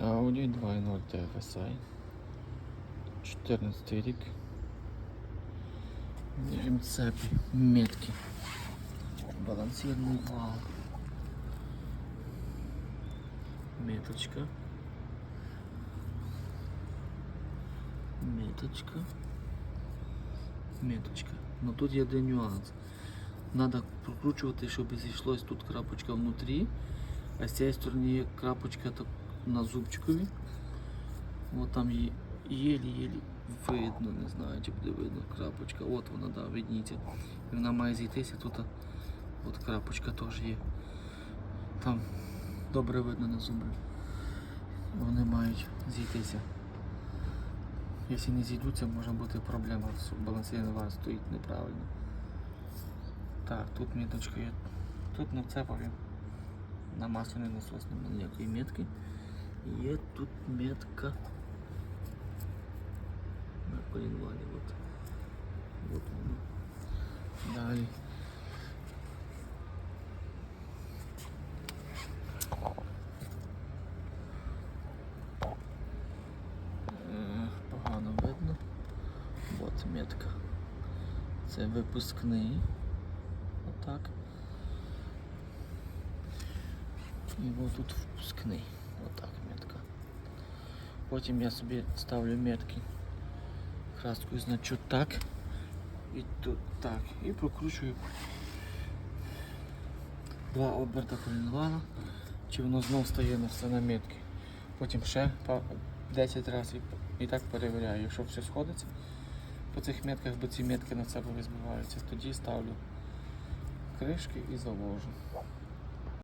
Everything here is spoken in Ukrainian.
Audi 2.0 TFSI. 14 рік. Цепі, метки. Балансирний вал. Меточка. Меточка. Меточка. Ну тут є один нюанс. Надо прокручувати, щоб зійшлось тут крапочка внутрі, а з цієї сторони є крапочка так на зубчикові. От там єлі-єлі видно, не знаю, чи буде видно крапочка. От вона, да, видніться. І вона має зійтися, тут от крапочка теж є. Там добре видно на зуби. Вони мають зійтися. Якщо не зійдуться, може бути проблема, балансирний вар стоїть неправильно. Так, тут міточка є. Тут не на цепові. На масляний насос немає ніякої метки. Є тут метка на коленвалі. От. От воно. Далі. Е, Погано видно. От метка. Це випускний. Отак. І от тут впускний. Отак метка. Потім я собі ставлю метки. Краскою значу так. І тут так. І прокручую два оберта коленвала. Чи воно знов стає на все на метки. Потім ще 10 разів і, так перевіряю. Якщо все сходиться по цих метках, бо ці метки на себе збиваються, тоді ставлю кришки і завожу.